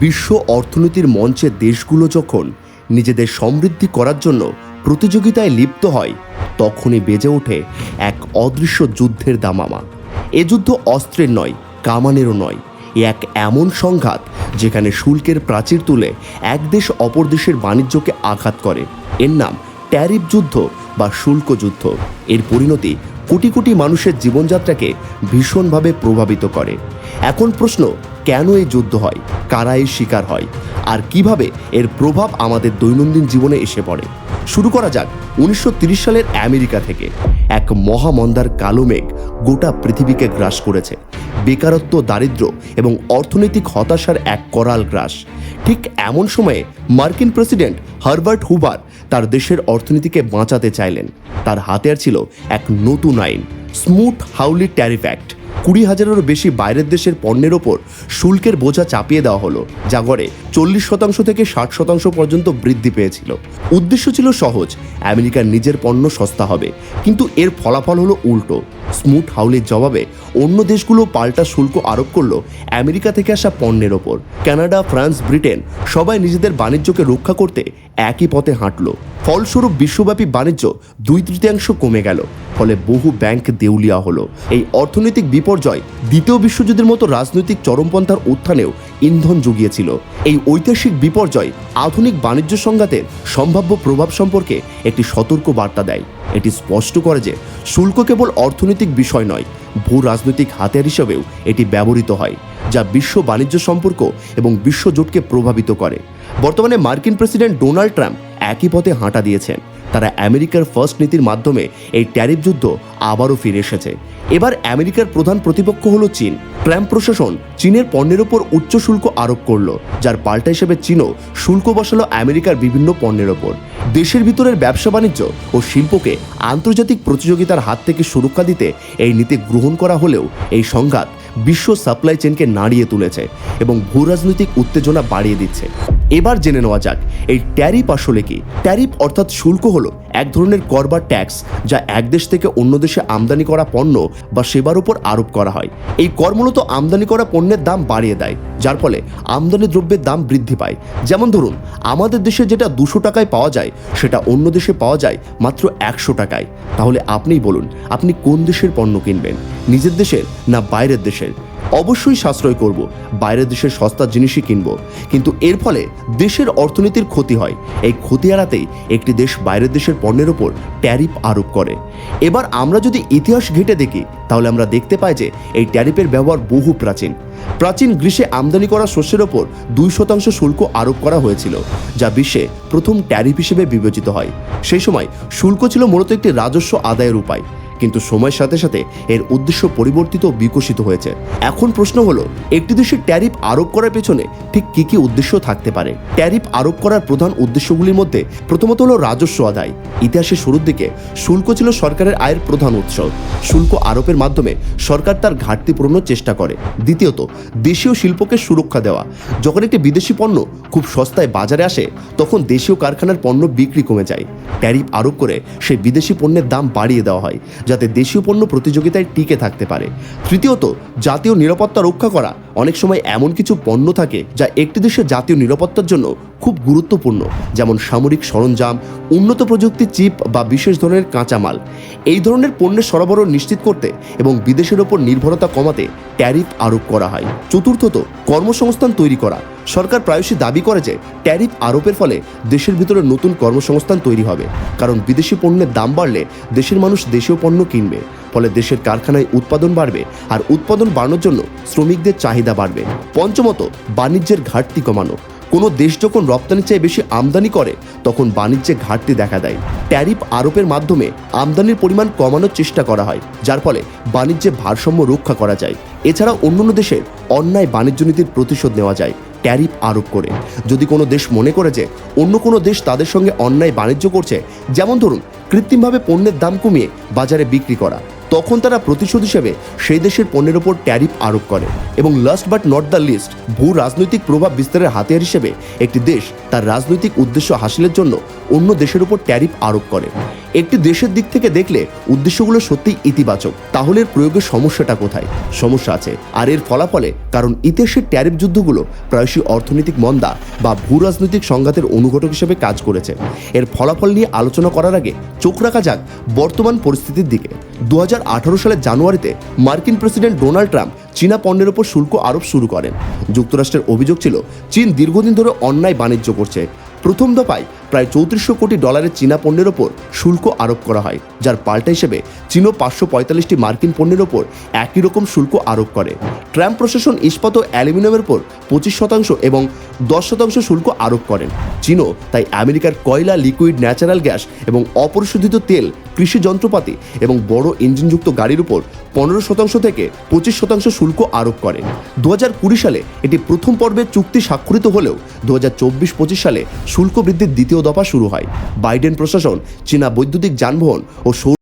বিশ্ব অর্থনীতির মঞ্চে দেশগুলো যখন নিজেদের সমৃদ্ধি করার জন্য প্রতিযোগিতায় লিপ্ত হয়, তখনই বেজে ওঠে এক অদৃশ্য যুদ্ধের দামামা। এ যুদ্ধ অস্ত্রের নয়, কামানেরও নয়। এক এমন সংঘাত যেখানে শুল্কের প্রাচীর তুলে এক দেশ অপর দেশের বাণিজ্যকে আঘাত করে। এর নাম ট্যারিফ যুদ্ধ বা শুল্ক যুদ্ধ। এর পরিণতি কোটি কোটি মানুষের জীবনযাত্রাকে ভীষণভাবে প্রভাবিত করে। এখন প্রশ্ন, কেন এই যুদ্ধ হয়? কারা এর শিকার হয়? আর কীভাবে এর প্রভাব আমাদের দৈনন্দিন জীবনে এসে পড়ে? শুরু করা যাক উনিশশো সালের আমেরিকা থেকে। এক মহামন্দার কালো মেঘ গোটা পৃথিবীকে গ্রাস করেছে। বেকারত্ব, দারিদ্র এবং অর্থনৈতিক হতাশার এক করাল গ্রাস। ঠিক এমন সময়ে মার্কিন প্রেসিডেন্ট হারবার্ট হুবার তার দেশের অর্থনীতিকে বাঁচাতে চাইলেন। তার হাতিয়ার ছিল এক নতুন আইন স্মুথ হাউলি ট্যারিফ অ্যাক্ট কুড়ি হাজারেরও বেশি বাইরের দেশের পণ্যের ওপর শুল্কের বোঝা চাপিয়ে দেওয়া হলো, যা গড়ে চল্লিশ শতাংশ থেকে ষাট শতাংশ পর্যন্ত বৃদ্ধি পেয়েছিল। উদ্দেশ্য ছিল সহজ, আমেরিকার নিজের পণ্য সস্তা হবে, কিন্তু এর ফলাফল হলো উল্টো। স্মুথ হাউলের জবাবে অন্য দেশগুলো পাল্টা শুল্ক আরোপ করল আমেরিকা থেকে আসা পণ্যের ওপর। কানাডা, ফ্রান্স, ব্রিটেন সবাই নিজেদের বাণিজ্যকে রক্ষা করতে একই পথে হাঁটলো। ফলস্বরূপ বিশ্বব্যাপী বাণিজ্য দুই তৃতীয়াংশ কমে গেল, ফলে বহু ব্যাংক দেউলিয়া হলো। এই অর্থনৈতিক বিপর্যয় দ্বিতীয় বিশ্বযুদ্ধের মতো রাজনৈতিক চরমপন্থার উত্থানেও ইন্ধন জুগিয়েছিল। এই ঐতিহাসিক বিপর্যয় আধুনিক বাণিজ্য সংঘাতের সম্ভাব্য প্রভাব সম্পর্কে একটি সতর্ক বার্তা দেয়। এটি স্পষ্ট করে যে শুল্ক কেবল অর্থনৈতিক বিষয় নয়, ভূ রাজনৈতিক হাতিয়ার হিসেবেও এটি ব্যবহৃত হয়, যা বিশ্ব বাণিজ্য সম্পর্ক এবং বিশ্বজোটকে প্রভাবিত করে। বর্তমানে মার্কিন প্রেসিডেন্ট ডোনাল্ড ট্রাম্প একই পথে হাঁটা দিয়েছেন তারা আমেরিকার ফার্স্ট নীতির মাধ্যমে এই ট্যারিফ যুদ্ধ আবারও ফিরে এসেছে। এবার আমেরিকার প্রধান প্রতিপক্ষ হলো চীন। ট্রাম্প প্রশাসন চীনের পণ্যের ওপর উচ্চ শুল্ক আরোপ করল, যার পাল্টা হিসেবে চীনও শুল্ক বসালো আমেরিকার বিভিন্ন পণ্যের ওপর। দেশের ভিতরের ব্যবসা বাণিজ্য ও শিল্পকে আন্তর্জাতিক প্রতিযোগিতার হাত থেকে সুরক্ষা দিতে এই নীতি গ্রহণ করা হলেও এই সংঘাত বিশ্ব সাপ্লাই চেনকে নাড়িয়ে তুলেছে এবং ভূ রাজনৈতিক উত্তেজনা বাড়িয়ে দিচ্ছে। এবার জেনে নেওয়া যাক, এই ট্যারিফ আসলে কি? ট্যারিফ অর্থাৎ শুল্ক হলো এক ধরনের কর বা ট্যাক্স যা এক দেশ থেকে অন্য দেশে আমদানি করা পণ্য বা সেবার উপর আরোপ করা হয়। এই কর মূলত আমদানি করা পণ্যের দাম বাড়িয়ে দেয়, যার ফলে আমদানি দ্রব্যের দাম বৃদ্ধি পায়। যেমন ধরুন, আমাদের দেশে যেটা দুশো টাকায় পাওয়া যায়, সেটা অন্য দেশে পাওয়া যায় মাত্র একশো টাকায়। তাহলে আপনিই বলুন, আপনি কোন দেশের পণ্য কিনবেন? নিজের দেশের না বাইরের দেশের? অবশ্যই সাশ্রয় করব। বাইরের দেশের সস্তা জিনিসই কিনব। কিন্তু এর ফলে দেশের অর্থনীতির ক্ষতি হয়। এই ক্ষতি এড়াতেই একটি দেশ বাইরের দেশের পণ্যের ওপর ট্যারিফ আরোপ করে। এবার আমরা যদি ইতিহাস ঘেটে দেখি, তাহলে আমরা দেখতে পাই যে এই ট্যারিফের ব্যবহার বহু প্রাচীন। প্রাচীন গ্রীষ্মে আমদানি করা শস্যের ওপর দুই শতাংশ শুল্ক আরোপ করা হয়েছিল, যা বিশ্বে প্রথম ট্যারিফ হিসেবে বিবেচিত হয়। সেই সময় শুল্ক ছিল মূলত একটি রাজস্ব আদায়ের উপায়। কিন্তু সময়ের সাথে সাথে এর উদ্দেশ্য পরিবর্তিত ও বিকশিত হয়েছে। এখন প্রশ্ন হলো, একটি দেশের ট্যারিফ আরোপ করার পেছনে ঠিক কি কি উদ্দেশ্য থাকতে পারে? ট্যারিফ আরোপ করার প্রধান উদ্দেশ্যগুলির মধ্যে প্রথমত হলো রাজস্ব আদায়। ইতিহাসের শুরুর দিকে শুল্ক ছিল সরকারের আয়ের প্রধান উৎস। শুল্ক আরোপের মাধ্যমে সরকার তার ঘাটতি পূরণের চেষ্টা করে। দ্বিতীয়ত, দেশীয় শিল্পকে সুরক্ষা দেওয়া। যখন একটি বিদেশি পণ্য খুব সস্তায় বাজারে আসে, তখন দেশীয় কারখানার পণ্য বিক্রি কমে যায়। ট্যারিফ আরোপ করে সেই বিদেশি পণ্যের দাম বাড়িয়ে দেওয়া হয়। যাতে দেশীয় পণ্য প্রতিযোগিতায় টিকে থাকতে পারে। তৃতীয়ত জাতীয় নিরাপত্তা রক্ষা করা। অনেক সময় এমন কিছু পণ্য থাকে যা একটি দেশের জাতীয় নিরাপত্তার জন্য খুব গুরুত্বপূর্ণ, যেমন সামরিক সরঞ্জাম, উন্নত প্রযুক্তি চিপ বা বিশেষ ধরনের কাঁচামাল। এই ধরনের পণ্যের সরবরাহ নিশ্চিত করতে এবং বিদেশের ওপর নির্ভরতা কমাতে ট্যারিফ আরোপ করা হয়। চতুর্থত, কর্মসংস্থান তৈরি করা। সরকার প্রায়শই দাবি করে যে ট্যারিফ আরোপের ফলে দেশের ভিতরে নতুন কর্মসংস্থান তৈরি হবে। কারণ বিদেশি পণ্যের দাম বাড়লে দেশের মানুষ দেশীয় পণ্য কিনবে। ফলে দেশের কারখানায় উৎপাদন বাড়বে আর উৎপাদন বাড়ানোর জন্য শ্রমিকদের চাহিদা বাড়বে। পঞ্চমত, বাণিজ্যের ঘাটতি কমানো। কোনো দেশ যখন রপ্তানির চেয়ে বেশি আমদানি করে, তখন বাণিজ্যে ঘাটতি দেখা দেয়। ট্যারিফ আরোপের মাধ্যমে আমদানির পরিমাণ কমানোর চেষ্টা করা হয়, যার ফলে বাণিজ্যে ভারসাম্য রক্ষা করা যায়। এছাড়া অন্যান্য দেশের অন্যায় বাণিজ্য নীতির প্রতিশোধ নেওয়া যায়, ট্যারিফ আরোপ করে। যদি কোনো দেশ মনে করে যে অন্য কোনো দেশ তাদের সঙ্গে অন্যায় বাণিজ্য করছে, যেমন ধরুন, কৃত্রিমভাবে পণ্যের দাম কমিয়ে বাজারে বিক্রি করা তখন তারা প্রতিশোধ হিসেবে সেই দেশের পণ্যের ওপর ট্যারিফ আরোপ করে এবং last but not the least ভূ রাজনৈতিক প্রভাব বিস্তারের হাতিয়ার হিসেবে একটি দেশ তার রাজনৈতিক উদ্দেশ্য হাসিলের জন্য অন্য দেশের উপর ট্যারিফ আরোপ করে। একটি দেশের দিক থেকে দেখলে উদ্দেশ্যগুলো সত্যিই ইতিবাচক। তাহলে এর প্রয়োগের সমস্যাটা কোথায়? সমস্যা আছে। আর এর ফলাফলে, কারণ ইতিহাসের ট্যারিফ যুদ্ধগুলো প্রায়শই অর্থনৈতিক মন্দা বা ভূ রাজনৈতিক সংঘাতের অনুঘটক হিসেবে কাজ করেছে। এর ফলাফল নিয়ে আলোচনা করার আগে চোখ রাখা যাক বর্তমান পরিস্থিতির দিকে। দু হাজার আঠারো সালের জানুয়ারিতে মার্কিন প্রেসিডেন্ট ডোনাল্ড ট্রাম্প চীনা পণ্যের ওপর শুল্ক আরোপ শুরু করেন। যুক্তরাষ্ট্রের অভিযোগ ছিল, চীন দীর্ঘদিন ধরে অন্যায় বাণিজ্য করছে। প্রথম দফায় প্রায় চৌত্রিশশো কোটি ডলারের চীনা পণ্যের ওপর শুল্ক আরোপ করা হয়, যার পাল্টা হিসেবে চীনও পাঁচশো পঁয়তাল্লিশটি মার্কিন পণ্যের ওপর একই রকম শুল্ক আরোপ করে। ট্রাম্প প্রশাসন ইস্পাত ও অ্যালুমিনিয়ামের ওপর পঁচিশ শতাংশ এবং দশ শতাংশ শুল্ক আরোপ করেন। চীনও তাই আমেরিকার কয়লা, লিকুইড, ন্যাচারাল গ্যাস এবং অপরিশোধিত তেল, কৃষি যন্ত্রপাতি এবং বড় ইঞ্জিনযুক্ত গাড়ির উপর পনেরো শতাংশ থেকে পঁচিশ শতাংশ শুল্ক আরোপ করে দু সালে এটি প্রথম পর্বের চুক্তি স্বাক্ষরিত হলেও দু হাজার সালে শুল্ক বৃদ্ধির দ্বিতীয় দফা শুরু হয়। বাইডেন প্রশাসন চীনা বৈদ্যুতিক যানবাহন ও সৌর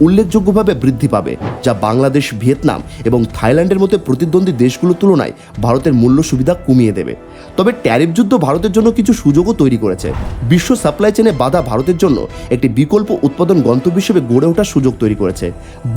উল্লেখযোগ্যভাবে বৃদ্ধি পাবে, যা বাংলাদেশ, ভিয়েতনাম এবং থাইল্যান্ডের মতো প্রতিদ্বন্দ্বী দেশগুলোর তুলনায় ভারতের মূল্য সুবিধা কমিয়ে দেবে। তবে ট্যারিফ যুদ্ধ ভারতের জন্য কিছু সুযোগও তৈরি করেছে। বিশ্ব সাপ্লাই চেনে বাধা ভারতের জন্য একটি বিকল্প উৎপাদন গন্তব্য হিসেবে গড়ে ওঠার সুযোগ তৈরি করেছে।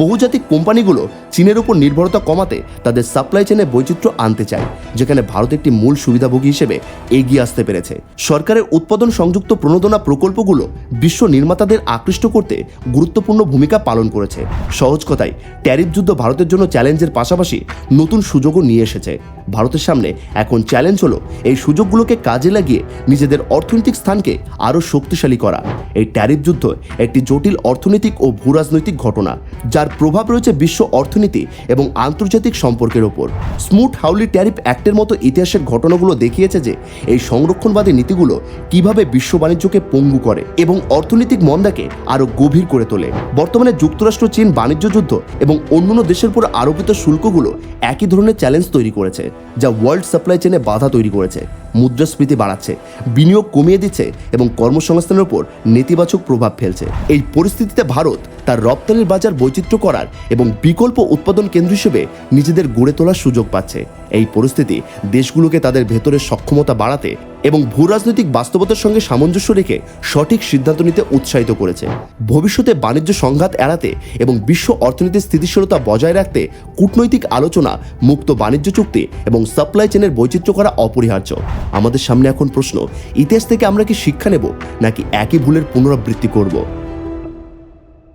বহুজাতিক কোম্পানিগুলো চীনের উপর নির্ভরতা কমাতে তাদের সাপ্লাই চেনে বৈচিত্র্য আনতে চায়, যেখানে ভারত একটি মূল সুবিধাভোগী হিসেবে এগিয়ে আসতে পেরেছে। সরকারের উৎপাদন সংযুক্ত প্রণোদনা প্রকল্পগুলো বিশ্ব নির্মাতাদের আকৃষ্ট করতে গুরুত্বপূর্ণ ভূমিকা পালন করেছে। সহজ কথায় ট্যারিফ যুদ্ধ ভারতের জন্য চ্যালেঞ্জের পাশাপাশি নতুন সুযোগও নিয়ে এসেছে। ভারতের সামনে। এখন চ্যালেঞ্জ হলো এই সুযোগগুলোকে কাজে লাগিয়ে নিজেদের অর্থনৈতিক স্থানকে আরও শক্তিশালী করা। এই ট্যারিফ যুদ্ধ একটি জটিল অর্থনৈতিক ও ভূরাজনৈতিক ঘটনা, যার প্রভাব রয়েছে বিশ্ব অর্থনীতি এবং আন্তর্জাতিক সম্পর্কের ওপর। স্মুথ হাউলি ট্যারিফ অ্যাক্টের মতো ইতিহাসের ঘটনাগুলো দেখিয়েছে যে এই সংরক্ষণবাদী নীতিগুলো কীভাবে বিশ্ব বাণিজ্যকে পঙ্গু করে এবং অর্থনৈতিক মন্দাকে আরও গভীর করে তোলে। বর্তমানে যুক্তরাষ্ট্র, চীন বাণিজ্য যুদ্ধ এবং অন্যান্য দেশের উপর আরোপিত শুল্কগুলো একই ধরনের চ্যালেঞ্জ তৈরি করেছে। যা ওয়ার্ল্ড সাপ্লাই চেনে বাধা তৈরি করেছে, মুদ্রাস্ফীতি বাড়াচ্ছে, বিনিয়োগ কমিয়ে দিচ্ছে এবং কর্মসংস্থানের উপর নেতিবাচক প্রভাব ফেলছে। এই পরিস্থিতিতে ভারত তার রপ্তানির বাজার বৈচিত্র্য করার এবং বিকল্প উৎপাদন কেন্দ্র হিসেবে নিজেদের গড়ে তোলার সুযোগ পাচ্ছে। এই পরিস্থিতি দেশগুলোকে তাদের ভেতরের সক্ষমতা বাড়াতে এবং ভূরাজনৈতিক বাস্তবতার সঙ্গে সামঞ্জস্য রেখে সঠিক সিদ্ধান্ত নিতে উৎসাহিত করেছে। ভবিষ্যতে বাণিজ্য সংঘাত এড়াতে এবং বিশ্ব অর্থনীতির স্থিতিশীলতা বজায় রাখতে কূটনৈতিক আলোচনা, মুক্ত বাণিজ্য চুক্তি এবং সাপ্লাই চেনের বৈচিত্র্য করা অপরিহার্য। আমাদের সামনে এখন প্রশ্ন, ইতিহাস থেকে আমরা কি শিক্ষা নেব, নাকি একই ভুলের পুনরাবৃত্তি করব?